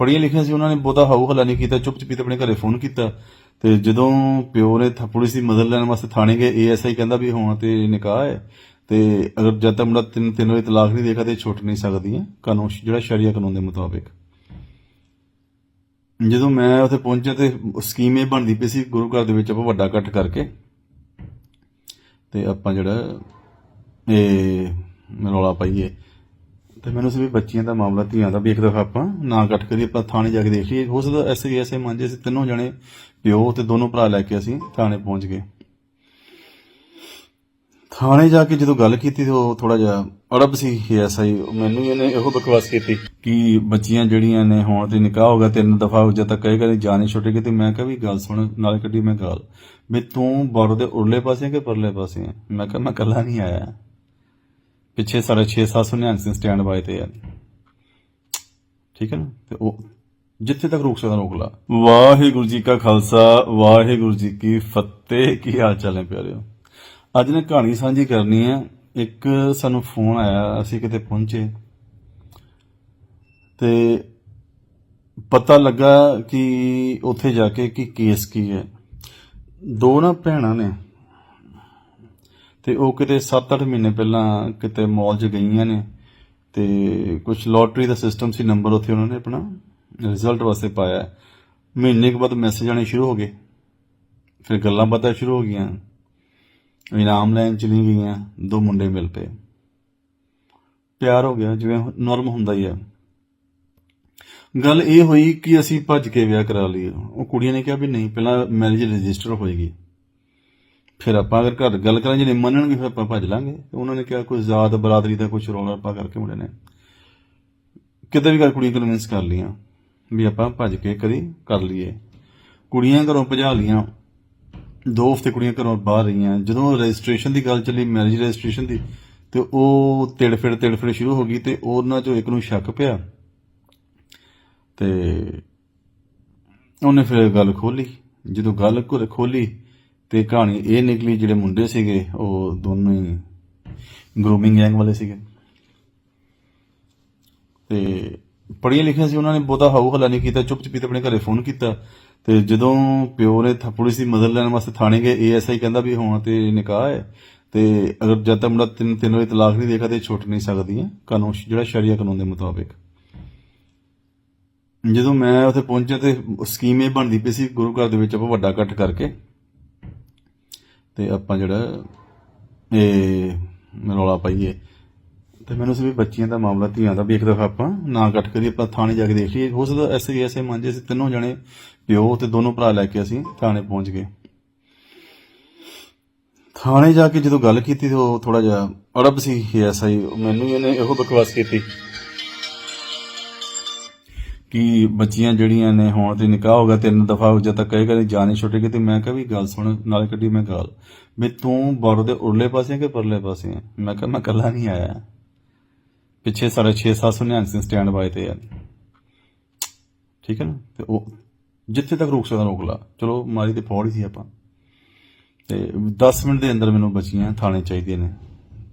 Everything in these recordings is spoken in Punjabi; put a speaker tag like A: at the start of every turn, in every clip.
A: ਪੜ੍ਹੀਆਂ ਲਿਖੀਆਂ ਸੀ, ਉਹਨਾਂ ਨੇ ਬਹੁਤਾ ਹਾਊ ਹਲਾ ਨਹੀਂ ਕੀਤਾ ਚੁੱਪ ਚਪੀਤੇ ਆਪਣੇ ਘਰੇ ਫੋਨ ਕੀਤਾ ਤੇ ਜਦੋਂ ਪਿਓ ਨੇ ਪੁਲਿਸ ਦੀ ਮਦਦ ਲੈਣ ਵਾਸਤੇ ਥਾਣੇ ਗਏ, ਏਐਸਆਈ ਕਹਿੰਦਾ ਵੀ ਹੁਣ ਤੇ ਨਿਕਾਹ ਹੈ ਤੇ ਅਗਰ ਜਦ ਤੱਕ ਮੁੰਡਾ ਤਿੰਨ ਤਿੰਨ ਵਜੇ ਤਲਾਕ ਨਹੀਂ ਦੇਖਾ ਤੇ ਛੁੱਟ ਨਹੀਂ ਸਕਦੀਆਂ, ਕਾਨੂੰਨ ਜਿਹੜਾ ਸ਼ਰੀਆ ਕਾਨੂੰਨ ਦੇ ਮੁਤਾਬਿਕ। ਜਦੋਂ ਮੈਂ ਉੱਥੇ ਪਹੁੰਚਿਆ ਤੇ ਸਕੀਮ ਇਹ ਬਣਦੀ ਪਈ ਸੀ, ਗੁਰੂ ਘਰ ਦੇ ਵਿੱਚ ਆਪਾਂ ਵੱਡਾ ਇਕੱਠ ਕਰਕੇ ਤੇ ਆਪਾਂ ਜਿਹੜਾ ਇਹ ਰੌਲਾ ਪਾਈਏ ਤੇ ਮੈਨੂੰ ਸੀ ਵੀ ਬੱਚੀਆਂ ਦਾ ਮਾਮਲਾ ਧੀਆਂ ਦਾ ਵੀ ਇੱਕ ਦਫਾ ਆਪਾਂ ਨਾ ਇਕੱਠ ਕਰੀਏ ਆਪਾਂ ਥਾਣੇ ਜਾ ਕੇ ਦੇਖ ਲਈਏ। ਹੋ ਸਕਦਾ ਐਸੇ ਐਸੇ ਮੰਜੇ ਸੀ ਤਿੰਨੋਂ ਜਣੇ ਪਿਓ ਤੇ ਦੋਨੋਂ ਭਰਾ ਲੈ ਕੇ ਅਸੀਂ ਥਾਣੇ ਪਹੁੰਚ ਗਏ। ਥਾਣੇ ਜਾ ਕੇ ਜਦੋਂ ਗੱਲ ਕੀਤੀ ਤੇ ਉਹ ਥੋੜਾ ਜਿਹਾ ਅੜਬ ਸੀ ਐਸਆਈ ਮੈਨੂੰ ਇਹਨੇ ਇਹੋ ਬਕਵਾਸ ਕੀਤੀ ਕਿ ਬੱਚੀਆਂ ਜਿਹੜੀਆਂ ਨੇ ਹੁਣ ਤੇ ਨਿਕਾਹ ਹੋ ਗਿਆ, ਤਿੰਨ ਦਫਾ ਹੋ ਜਦ ਤੱਕ ਕਹੇਗਾ ਨਹੀਂ ਜਾਣੇ ਛੁੱਟੇਗੀ ਤੇ ਮੈਂ ਕਿਹਾ ਵੀ ਗੱਲ ਸੁਣ, ਨਾਲ ਕੱਢੀ ਮੈਂ ਗੱਲ। ਵੀ ਤੂੰ ਬਾਰੋ ਦੇ ਉਰਲੇ ਪਾਸੇ ਕਿ ਪਰਲੇ ਪਾਸੇ ਆ? ਮੈਂ ਕਿਹਾ ਮੈਂ ਇਕੱਲਾ ਨਹੀਂ ਆਇਆ। ਪਿੱਛੇ ਸਾਡੇ 6-7 ਨਿਹੰਗ ਸਿੰਘ ਸਟੈਂਡ ਬਾਏ ਤੇ ਆ। ਠੀਕ ਹੈ ਨਾ? ਤੇ ਉਹ ਜਿੱਥੇ ਤੱਕ ਰੋਕ ਸਕਦਾ ਰੋਕ ਲਾ। ਵਾਹਿਗੁਰੂ ਜੀ ਕਾ ਖਾਲਸਾ, ਵਾਹਿਗੁਰੂ ਜੀ ਕੀ ਫਤਿਹ। ਕੀ ਹਾਲ ਚਾਲ ਹੈ ਪਿਆਰਿਓ? ਅੱਜ ਨੇ ਕਹਾਣੀ ਸਾਂਝੀ ਕਰਨੀ ਹੈ। ਇੱਕ ਸਾਨੂੰ ਫੋਨ ਆਇਆ, ਅਸੀਂ ਕਿਤੇ ਪਹੁੰਚੇ। ਤੇ ਪਤਾ ਲੱਗਾ ਕਿ ਉੱਥੇ ਜਾ ਕੇ ਕਿ ਕੇਸ ਕੀ ਹੈ। ਦੋ ਨਾ ਭੈਣਾਂ ਨੇ। ਤੇ ਉਹ ਕਿਤੇ 7-8 ਮਹੀਨੇ ਪਹਿਲਾਂ ਕਿਤੇ ਮਾਲ 'ਚ ਗਈਆਂ ਨੇ ਤੇ ਕੁਝ ਲੋਟਰੀ ਦਾ ਸਿਸਟਮ ਸੀ ਨੰਬਰ ਉੱਥੇ ਉਹਨਾਂ ਨੇ ਆਪਣਾ ਰਿਜ਼ਲਟ ਵਾਸਤੇ ਪਾਇਆ। ਮਹੀਨੇ ਕੁ ਬਾਅਦ ਮੈਸੇਜ ਆਣੇ ਸ਼ੁਰੂ ਹੋ ਗਏ। ਫਿਰ ਗੱਲਾਂ ਬਾਤਾਂ ਸ਼ੁਰੂ ਹੋ ਗਈਆਂ। ਇਨਾਮ ਲੈਣ ਚਲੀ ਗਈਆਂ, ਦੋ ਮੁੰਡੇ ਮਿਲ ਪਏ। ਪਿਆਰ ਹੋ ਗਿਆ, ਜਿਵੇਂ ਨਾਰਮਲ ਹੁੰਦਾ ਹੀ ਆ। ਗੱਲ ਇਹ ਹੋਈ ਕਿ ਅਸੀਂ ਭੱਜ ਕੇ ਵਿਆਹ ਕਰਾ ਲਈਏ। ਉਹ ਕੁੜੀਆਂ ਨੇ ਕਿਹਾ ਵੀ ਨਹੀਂ, ਪਹਿਲਾਂ ਮੈਰਿਜ ਰਜਿਸਟਰ ਹੋਏਗੀ। ਫਿਰ ਆਪਾਂ ਅਗਰ ਘਰ ਗੱਲ ਕਰਾਂ ਜੇ ਨਹੀਂ ਮੰਨਣਗੇ, ਫਿਰ ਆਪਾਂ ਭੱਜ ਲਾਂਗੇ। ਉਹਨਾਂ ਨੇ ਕਿਹਾ, ਕੋਈ ਜ਼ਾਤ ਬਰਾਦਰੀ ਦਾ ਕੁਝ ਰੌਲਾ ਰੱਪਾ ਕਰਕੇ ਮੁੰਡੇ ਨੇ। ਕਿਤੇ ਵੀ ਕਰ ਕੁੜੀਆਂ ਕਨਵਿੰਸ ਕਰ ਲੀਆਂ ਵੀ ਆਪਾਂ ਭੱਜ ਕੇ ਕਦੀ ਕਰ ਲਈਏ। ਕੁੜੀਆਂ ਘਰੋਂ ਭਜਾ ਲੀਆਂ ਦੋ ਹਫ਼ਤੇ ਕੁੜੀਆਂ ਘਰੋਂ ਬਾਹਰ ਰਹੀਆਂ। ਜਦੋਂ ਰਜਿਸਟ੍ਰੇਸ਼ਨ ਦੀ ਗੱਲ ਚੱਲੀ ਮੈਰਿਜ ਰਜਿਸਟ੍ਰੇਸ਼ਨ ਦੀ, ਤੇ ਉਹ ਤਿੜਫਿੜ ਤਿੜਫਿੜ ਸ਼ੁਰੂ ਹੋ ਗਈ ਤੇ ਉਹਨਾਂ ਚੋਂ ਇੱਕ ਨੂੰ ਸ਼ੱਕ ਪਿਆ। ਤੇ ਉਹਨੇ ਫਿਰ ਗੱਲ ਖੋਲੀ ਜਦੋਂ ਗੱਲ ਘੁਰ ਖੋਲੀ ਤੇ ਕਹਾਣੀ ਇਹ ਨਿਕਲੀ, ਜਿਹੜੇ ਮੁੰਡੇ ਸੀਗੇ, ਉਹ ਦੋਨੋਂ ਹੀ ਗਰੂਮਿੰਗ ਗੈਂਗ ਵਾਲੇ ਸੀਗੇ। ਤੇ ਪੜ੍ਹੀਆਂ ਲਿਖੀਆਂ ਸੀ, ਉਹਨਾਂ ਨੇ ਬਹੁਤਾ ਹਾਊ ਹਲਾ ਨਹੀਂ ਕੀਤਾ ਚੁੱਪ ਚਪੀਤੇ ਆਪਣੇ ਘਰੇ ਫੋਨ ਕੀਤਾ। ਤੇ ਜਦੋਂ ਪਿਓ ਨੇ ਪੁਲਿਸ ਦੀ ਮਦਦ ਲੈਣ ਵਾਸਤੇ ਥਾਣੇ ਗਏ ਏਐਸਆਈ ਕਹਿੰਦਾ ਵੀ ਹੁਣ ਤੇ ਨਿਕਾਹ ਹੈ। ਤੇ ਅਗਰ ਜਦ ਤੱਕ ਮੁੰਡਾ ਤਿੰਨ ਤਿੰਨ ਵਜੇ ਤਲਾਕ ਨਹੀਂ ਦੇਖਾ ਤੇ ਛੁੱਟ ਨਹੀਂ ਸਕਦੀਆਂ ਕਾਨੂੰਨ ਜਿਹੜਾ ਸ਼ਰੀਆ ਕਾਨੂੰਨ ਦੇ ਮੁਤਾਬਿਕ। ਜਦੋਂ ਮੈਂ ਉੱਥੇ ਪਹੁੰਚਿਆ ਤੇ ਸਕੀਮ ਇਹ ਬਣਦੀ ਪਈ ਸੀ, ਗੁਰੂ ਘਰ ਦੇ ਵਿੱਚ ਆਪਾਂ ਵੱਡਾ ਇਕੱਠ ਕਰਕੇ ਤੇ ਆਪਾਂ ਜਿਹੜਾ ਇਹ ਰੌਲਾ ਪਾਈਏ। ਤੇ ਮੈਨੂੰ ਸੀ ਵੀ ਬੱਚੀਆਂ ਦਾ ਮਾਮਲਾ, ਧੀਆਂ ਦਾ ਵੀ ਇੱਕ ਦਫਾ ਆਪਾਂ ਨਾ ਇਕੱਠ ਕਰੀਏ ਆਪਾਂ ਥਾਣੇ ਜਾ ਕੇ ਦੇਖ ਲਈਏ। ਹੋ ਸਕਦਾ ਐਸੇ ਐਸੇ ਮੰਜੇ ਸੀ ਤਿੰਨੋਂ ਜਣੇ, ਪਿਓ ਤੇ ਦੋਨੋਂ ਭਰਾ ਲੈ ਕੇ ਅਸੀਂ ਥਾਣੇ ਪਹੁੰਚ ਗਏ। ਥਾਣੇ ਜਾ ਕੇ ਜਦੋਂ ਗੱਲ ਕੀਤੀ ਤੇ ਉਹ ਥੋੜਾ ਜਿਹਾ ਅੜਬ ਸੀ ਐਸਆਈ ਮੈਨੂੰ ਇਹਨੇ ਇਹੋ ਬਕਵਾਸ ਕੀਤੀ। ਕਿ ਬੱਚੀਆਂ ਜਿਹੜੀਆਂ ਨੇ ਹੁਣ ਤੇ ਨਿਕਾਹ ਹੋ ਗਿਆ, ਤਿੰਨ ਦਫਾ ਜਦ ਤੱਕ ਕਹੇਗਾ ਨਹੀਂ ਜਾਣੇ ਛੁੱਟੇਗੀ, ਤੇ ਮੈਂ ਕਿਹਾ ਵੀ ਗੱਲ ਸੁਣ, ਨਾਲ ਕੱਢੀ ਮੈਂ ਗਾਲ। ਵੀ ਤੂੰ ਬਾਰੋ ਦੇ ਉਰਲੇ ਪਾਸੇ ਕਿ ਪਰਲੇ ਪਾਸੇ ਆ? ਮੈਂ ਕਿਹਾ ਮੈਂ ਇਕੱਲਾ ਨਹੀਂ ਆਇਆ। ਪਿੱਛੇ ਸਾਰੇ 6-7 ਨਿਹੰਗ ਸਿੰਘ ਸਟੈਂਡ ਬਾਏ ਤੇ ਆ। ਠੀਕ ਹੈ ਨਾ? ਤੇ ਉਹ ਜਿੱਥੇ ਤੱਕ ਰੋਕ ਸਕਦਾ ਰੋਕ ਲਾ। ਚਲੋ, ਮਾਰੀ ਤੇ ਫੌੜ ਹੀ ਸੀ ਆਪਾਂ। ਤੇ 10 ਮਿੰਟ ਦੇ ਅੰਦਰ ਮੈਨੂੰ ਬੱਚੀਆਂ ਥਾਣੇ ਚਾਹੀਦੀਆਂ ਨੇ।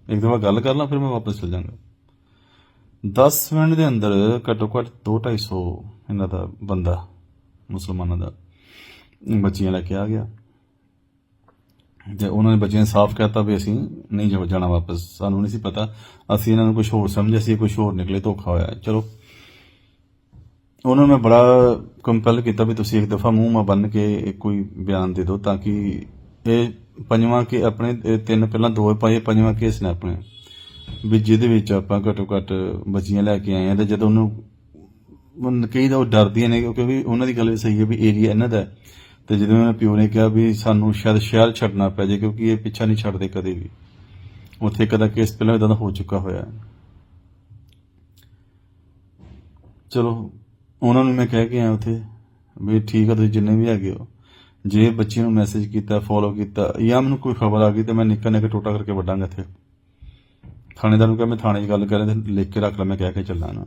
A: ਇੱਕ ਦਫਾ ਗੱਲ ਕਰ ਲਾਂ, ਫਿਰ ਮੈਂ ਵਾਪਸ ਚਲ ਜਾਵਾਂਗਾ 10 ਮਿੰਟ ਦੇ ਅੰਦਰ ਘੱਟੋ ਘੱਟ 2-250 ਇਹਨਾਂ ਦਾ ਬੰਦਾ, ਮੁਸਲਮਾਨਾਂ ਦਾ, ਬੱਚੀਆਂ ਲੈ ਕੇ ਆ ਗਿਆ। ਤੇ ਉਹਨਾਂ ਨੇ ਬੱਚਿਆਂ ਨੇ ਸਾਫ਼ ਕਹਿਤਾ ਵੀ ਅਸੀਂ ਨਹੀਂ ਜਾ- ਜਾਣਾ ਵਾਪਸ। ਸਾਨੂੰ ਨਹੀਂ ਸੀ ਪਤਾ। ਅਸੀਂ ਇਹਨਾਂ ਨੂੰ ਕੁਝ ਹੋਰ ਸਮਝਿਆ ਸੀ ਕੁਝ ਹੋਰ ਨਿਕਲੇ, ਧੋਖਾ ਹੋਇਆ। ਚਲੋ। ਉਹਨਾਂ ਨੂੰ ਮੈਂ ਬੜਾ ਕੰਪੈਲ ਕੀਤਾ ਵੀ ਤੁਸੀਂ ਇੱਕ ਦਫਾ ਮੂੰਹ ਮਾ ਬੰਨ ਕੇ ਕੋਈ ਬਿਆਨ ਦੇ ਦਿਓ ਤਾਂ ਕਿ ਇਹ ਪੰਜਵਾਂ ਕੇ ਆਪਣੇ ਤਿੰਨ ਪਹਿਲਾਂ ਦੋ ਪਾਏ ਪੰਜਵਾਂ ਕੇਸ ਨੇ ਆਪਣੇ। ਵੀ ਜਿਹਦੇ ਵਿੱਚ ਆਪਾਂ ਘੱਟੋ ਘੱਟ ਬੱਚੀਆਂ ਲੈ ਕੇ ਆਏ ਆ ਤੇ ਜਦੋਂ ਉਹਨੂੰ ਕਈ ਤਾਂ ਉਹ ਡਰਦੀਆਂ ਨੇ ਕਿਉਂਕਿ ਉਹਨਾਂ ਦੀ ਗੱਲ ਵੀ ਸਹੀ ਹੈ ਵੀ ਏਰੀਆ ਇਹਨਾਂ ਦਾ ਹੈ। ਤੇ ਜਦੋਂ ਉਹਨਾਂ ਪਿਓ ਨੇ ਕਿਹਾ ਵੀ ਸਾਨੂੰ ਸ਼ਾਇਦ ਸ਼ਹਿਰ ਛੱਡਣਾ ਪੈ ਜਾਏ ਕਿਉਂਕਿ ਇਹ ਪਿੱਛਾ ਨਹੀਂ ਛੱਡਦੇ ਕਦੇ ਵੀ। ਉੱਥੇ ਕਦਾ ਕੇਸ ਪਹਿਲਾਂ ਇਦਾਂ ਦਾ ਹੋ ਚੁੱਕਾ ਹੋਇਆ। ਹੈ ਚਲੋ, ਉਹਨਾਂ ਨੂੰ ਮੈਂ ਕਹਿ ਕੇ ਆਇਆ ਉੱਥੇ ਵੀ ਠੀਕ ਆ, ਤੁਸੀਂ ਜਿੰਨੇ ਵੀ ਹੈਗੇ ਹੋ। ਜੇ ਬੱਚੀ ਨੂੰ ਮੈਸੇਜ ਕੀਤਾ ਫੋਲੋ ਕੀਤਾ ਜਾਂ ਮੈਨੂੰ ਕੋਈ ਖਬਰ ਆ ਗਈ ਤੇ ਮੈਂ ਨਿੱਕਾ ਨਿੱਕਾ ਟੋਟਾ ਕਰਕੇ ਵੱਢਾਂਗਾ ਇੱਥੇ। ਥਾਣੇਦਾਰ ਨੂੰ ਕਿਹਾ, ਮੈਂ ਥਾਣੇ 'ਚ ਗੱਲ ਕਰ ਰਿਹਾ ਤੇ ਲਿਖ ਕੇ ਰੱਖ ਲੈ, ਮੈਂ ਕਹਿ ਕੇ ਚੱਲਾਂ ਨਾ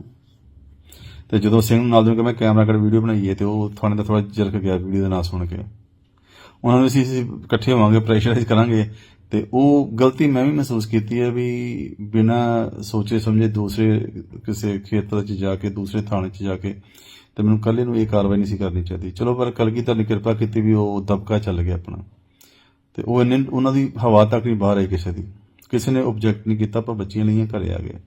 A: ਤੇ ਜਦੋਂ ਸਿੰਘ ਨੂੰ ਨਾਲ ਨੂੰ ਕਿਹਾ, ਮੈਂ ਕੈਮਰਾ ਕੱਢ ਵੀਡੀਓ ਬਣਾਈਏ ਤੇ ਉਹ ਥਾਣੇ ਦਾ ਥੋੜਾ ਜਲਕ ਗਿਆ, ਵੀਡੀਓ ਦਾ ਨਾਂ ਸੁਣ ਕੇ। ਉਹਨਾਂ ਨੂੰ ਅਸੀਂ ਅਸੀਂ ਇਕੱਠੇ ਹੋਵਾਂਗੇ, ਪ੍ਰੈਸ਼ਰਾਈਜ਼ ਕਰਾਂਗੇ, ਤੇ ਉਹ ਗਲਤੀ ਮੈਂ ਵੀ ਮਹਿਸੂਸ ਕੀਤੀ ਹੈ ਵੀ ਬਿਨਾ ਸੋਚੇ ਸਮਝੇ ਦੂਸਰੇ ਕਿਸੇ ਖੇਤਰ 'ਚ ਜਾ ਕੇ, ਦੂਸਰੇ ਥਾਣੇ 'ਚ ਜਾ ਕੇ, ਤੇ ਮੈਨੂੰ ਕੱਲੇ ਨੂੰ ਇਹ ਕਾਰਵਾਈ ਨਹੀਂ ਸੀ ਕਰਨੀ ਚਾਹੀਦੀ। ਚਲੋ, ਪਰ ਕਲਗੀਧਰ ਨੇ ਕਿਰਪਾ ਕੀਤੀ ਵੀ ਉਹ ਦਬਕਾ ਚੱਲ ਗਿਆ ਆਪਣਾ। ਤੇ ਉਹ ਇੰਨੇ, ਉਹਨਾਂ ਦੀ ਹਵਾ ਤੱਕ ਨਹੀਂ ਬਾਹਰ ਆਈ ਕਿਸੇ ਦੀ। ਕਿਸੇ ਨੇ ਆਬਜੈਕਟ ਨਹੀਂ ਕੀਤਾ ਪਰ ਬੱਚੀਆਂ ਲਈਆਂ ਘਰੇ ਆ ਗਏ।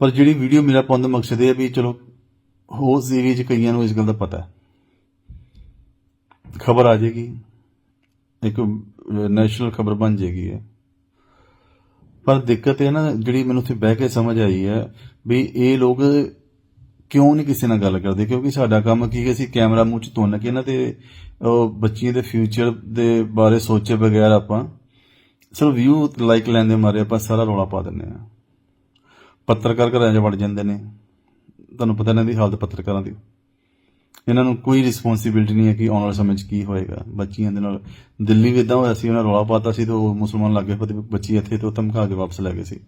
A: ਪਰ ਜਿਹੜੀ ਵੀਡੀਓ ਮੇਰਾ ਪਾਉਣ ਦਾ ਮਕਸਦ ਇਹ ਹੈ ਵੀ ਚਲੋ ਹੋ ਸੀਰੀਜ਼ ਕਈਆਂ ਨੂੰ ਇਸ ਗੱਲ ਦਾ ਪਤਾ ਹੈ। ਖਬਰ ਆ ਜਾਏਗੀ। ਇੱਕ ਨੈਸ਼ਨਲ ਖਬਰ ਬਣ ਜਾਏਗੀ ਹੈ ਪਰ ਦਿੱਕਤ ਇਹ ਨਾ, ਜਿਹੜੀ ਮੈਨੂੰ ਉੱਥੇ ਬਹਿ ਕੇ ਸਮਝ ਆਈ ਹੈ ਵੀ ਇਹ ਲੋਕ ਕਿਉਂ ਨਹੀਂ ਕਿਸੇ ਨਾਲ ਗੱਲ ਕਰਦੇ? ਕਿਉਂਕਿ ਸਾਡਾ ਕੰਮ ਕੀ ਹੈ, ਅਸੀਂ ਕੈਮਰਾ ਮੂੰਹ ਚ ਤੁੰਨ ਕੇ ਨਾ ਤੇ ਬੱਚੀਆਂ ਦੇ ਫਿਊਚਰ ਦੇ ਬਾਰੇ ਸੋਚੇ ਬਗੈਰ ਆਪਾਂ ਸਿਰਫ ਵਿਊ ਲਾਈਕ ਲੈਂਦੇ ਮਾਰੇ ਆਪਾਂ ਸਾਰਾ ਰੌਲਾ ਪਾ ਦਿੰਦੇ ਆ ਪੱਤਰਕਾਰ ਘਰਾਂ 'ਚ ਵੜ ਜਾਂਦੇ ਨੇ। ਤੁਹਾਨੂੰ ਪਤਾ ਇਹਨਾਂ ਦੀ ਹਾਲਤ ਪੱਤਰਕਾਰਾਂ ਦੀ। ਇਹਨਾਂ ਨੂੰ ਕੋਈ ਰਿਸਪੌਂਸਿਬਿਲਟੀ ਨਹੀਂ ਹੈ ਕਿ ਆਉਣ ਵਾਲੇ ਸਮੇਂ 'ਚ ਕੀ ਹੋਏਗਾ। ਬੱਚੀਆਂ ਦੇ ਨਾਲ ਦਿੱਲੀ ਵੀ ਇਦਾਂ ਹੋਇਆ ਸੀ, ਉਹਨਾਂ ਰੌਲਾ ਪਾਤਾ ਸੀ ਤੇ ਉਹ ਮੁਸਲਮਾਨ ਲੱਗੇ ਪਤੇ ਬੱਚੀ ਇੱਥੇ ਤੋਂ ਧਮਕਾ ਕੇ ਵਾਪਸ ਲੈ ਗਏ ਸੀ।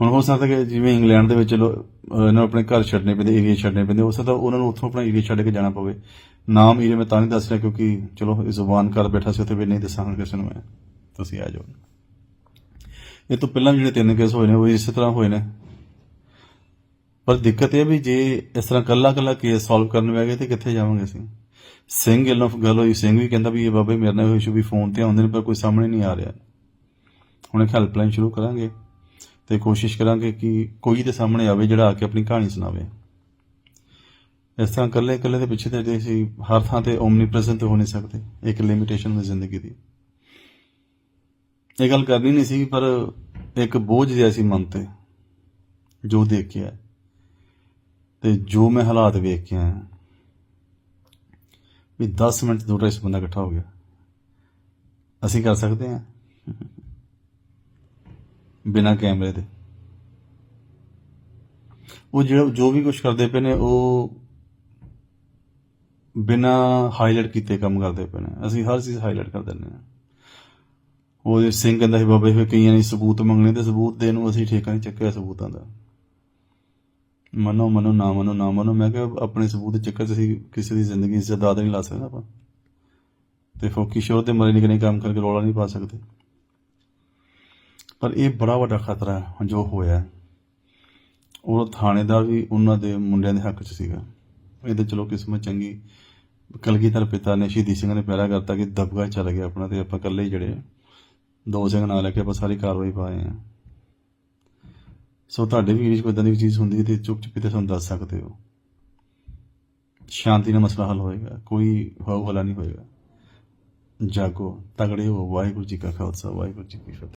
A: ਹੁਣ ਹੋ ਸਕਦਾ ਕਿ ਜਿਵੇਂ ਇੰਗਲੈਂਡ ਦੇ ਵਿੱਚ ਲੋ- ਇਹਨਾਂ ਨੂੰ ਆਪਣੇ ਘਰ ਛੱਡਣੇ ਪੈਂਦੇ ਏਰੀਆ ਛੱਡਣੇ ਪੈਂਦੇ, ਹੋ ਸਕਦਾ ਉਹਨਾਂ ਨੂੰ ਉੱਥੋਂ ਆਪਣਾ ਏਰੀਆ ਛੱਡ ਕੇ ਜਾਣਾ ਪਵੇ। ਨਾਮ ਏਰੀਆ ਮੈਂ ਤਾਂ ਨਹੀਂ ਦੱਸ ਰਿਹਾ ਕਿਉਂਕਿ ਚਲੋ, ਇਹ ਜ਼ੁਬਾਨ ਕਰ ਬੈਠਾ ਸੀ, ਉੱਥੇ ਵੀ ਨਹੀਂ ਦੱਸਾਂਗਾ ਕਿਸੇ ਨੂੰ ਮੈਂ। ਤੁਸੀਂ ਆ ਜਾਓ। ਇਹ ਤੋਂ ਪਹਿਲਾਂ ਵੀ ਜਿਹੜੇ ਤਿੰਨ ਕੇਸ ਹੋਏ ਨੇ, ਉਹ ਇਸੇ ਤਰ੍ਹਾਂ ਹੋਏ ਨੇ। ਪਰ ਦਿੱਕਤ ਇਹ ਵੀ ਜੇ ਇਸ ਤਰ੍ਹਾਂ ਕੱਲਾ ਕੱਲਾ ਕੇਸ ਸੋਲਵ ਕਰਨ ਬਹਿ ਗਏ ਤੇ ਕਿੱਥੇ ਜਾਵਾਂਗੇ ਅਸੀਂ? ਸਿੰਘ ਵੱਲੋਂ ਗੱਲ ਹੋਈ, ਸਿੰਘ ਵੀ ਕਹਿੰਦਾ ਵੀ ਇਹ ਬਾਬੇ ਮੇਰੇ ਨਾਲ ਇਸ਼ੂ ਵੀ ਫੋਨ ਤੇ ਆਉਂਦੇ ਨੇ, ਪਰ ਕੋਈ ਸਾਹਮਣੇ ਨਹੀਂ ਆ ਰਿਹਾ। ਹੁਣ ਇੱਕ ਹੈਲਪਲਾਈਨ ਸ਼ੁਰੂ ਕਰਾਂਗੇ ਤੇ ਕੋਸ਼ਿਸ਼ ਕਰਾਂਗੇ ਕਿ ਕੋਈ ਤੇ ਸਾਹਮਣੇ ਆਵੇ ਜਿਹੜਾ ਆ ਕੇ ਆਪਣੀ ਕਹਾਣੀ ਸੁਣਾਵੇ। ਇਸ ਤਰ੍ਹਾਂ ਇਕੱਲੇ ਇਕੱਲੇ ਦੇ ਪਿੱਛੇ ਤੇ ਅਸੀਂ ਹਰ ਥਾਂ ਤੇ ਓਮਨੀ ਪ੍ਰੈਜ਼ੈਂਟ ਹੋ ਨਹੀਂ ਸਕਦੇ, ਇੱਕ ਲਿਮਿਟੇਸ਼ਨ ਹੈ ਜ਼ਿੰਦਗੀ ਦੀ। ਇਹ ਗੱਲ ਕਰਨੀ ਨਹੀਂ ਸੀ, ਪਰ ਇੱਕ ਬੋਝ ਜਿਹਾ ਸੀ ਮਨ ਤੇ, ਜੋ ਦੇਖਿਆ ਕੇ ਤੇ ਜੋ ਮੈਂ ਹਾਲਾਤ ਵੇਖ ਕੇ ਆਇਆ ਵੀ 10 ਮਿੰਟ ਦੂਰ ਇਸ ਬੰਦਾ ਇਕੱਠਾ ਹੋ ਗਿਆ। ਅਸੀਂ ਕਰ ਸਕਦੇ ਹਾਂ। ਬਿਨਾ ਕੈਮਰੇ ਦੇ। ਉਹ ਜਿਹੜਾ, ਜੋ ਵੀ ਕੁਝ ਕਰਦੇ ਪਏ ਨੇ, ਉਹ ਬਿਨਾ ਹਾਈਲਾਈਟ ਕੀਤੇ ਕੰਮ ਕਰਦੇ ਪਏ ਨੇ। ਅਸੀਂ ਹਰ ਚੀਜ਼ ਹਾਈਲਾਈਟ ਕਰ ਦਿੰਦੇ ਹਾਂ। ਉਹ ਸਿੰਘ ਕਹਿੰਦਾ ਸੀ, ਬਾਬੇ, ਫਿਰ ਕਈਆਂ ਨੇ ਸਬੂਤ ਮੰਗਣੇ ਤੇ ਸਬੂਤ ਦੇਣ ਨੂੰ ਅਸੀਂ ਠੇਕਾ ਨਹੀਂ ਚੱਕਿਆ ਸਬੂਤਾਂ ਦਾ। ਮਨੋ ਮਨੋ, ਨਾ ਮਨੋ ਨਾ ਮਨੋ। ਮੈਂ ਕਿਹਾ ਆਪਣੇ ਸਬੂਤ ਚੱਕਰ 'ਚ ਕਿਸੇ ਦੀ ਜ਼ਿੰਦਗੀ ਇੱਜ਼ਤ ਦਾ ਨਹੀਂ ਲਾ ਸਕਦੇ ਆਪਾਂ। ਤੇ ਫੋਕੀ ਸ਼ੋਰ ਤੇ ਮਰੇ ਨਿਕਨੇ ਕੰਮ ਕਰਕੇ ਰੌਲਾ ਨਹੀਂ ਪਾ ਸਕਦੇ। ਪਰ ਇਹ ਬੜਾ ਵੱਡਾ ਖਤਰਾ ਹੈ ਜੋ ਹੋਇਆ ਉਹ ਥਾਣੇ ਦਾ ਵੀ ਉਹਨਾਂ ਦੇ ਮੁੰਡਿਆਂ ਦੇ ਹੱਕ 'ਚ ਸੀਗਾ। ਇਹ ਤਾਂ ਚਲੋ ਕਿਸਮਤ ਚੰਗੀ। ਕਲਗੀਧਰ ਪਿਤਾ ਨੇ ਸ਼ਹੀਦੀ ਸਿੰਘ ਨੇ ਪਿਆਰਾ ਕਰਤਾ ਕਿ ਦਬਕਾ ਚੱਲ ਗਿਆ ਆਪਣਾ ਤੇ ਆਪਾਂ ਇਕੱਲੇ ਹੀ ਜਿਹੜੇ ਦੋ ਸਿੰਘ ਨਾਲ ਲੈ ਕੇ ਆਪਾਂ ਸਾਰੀ ਕਾਰਵਾਈ ਪਾ ਰਹੇ ਹਾਂ। ਸੋ ਤੁਹਾਡੇ ਵੀ ਵਿੱਚ ਕੋਈ ਏਦਾਂ ਦੀ ਚੀਜ਼ ਹੁੰਦੀ ਹੈ ਤੇ ਚੁੱਪ ਚੁੱਪੀ ਤੇ ਸਾਨੂੰ ਦੱਸ ਸਕਦੇ ਹੋ। ਸ਼ਾਂਤੀ ਨਾਲ ਮਸਲਾ ਹੱਲ ਹੋਏਗਾ, ਕੋਈ ਹੋ ਨਹੀਂ ਹੋਏਗਾ। ਜਾਗੋ, ਤਗੜੇ ਹੋ, ਵਾਹਿਗੁਰੂ ਜੀ ਕਾ ਖਾਲਸਾ, ਵਾਹਿਗੁਰੂ ਜੀ ਕੀ ਫਤਿਹ।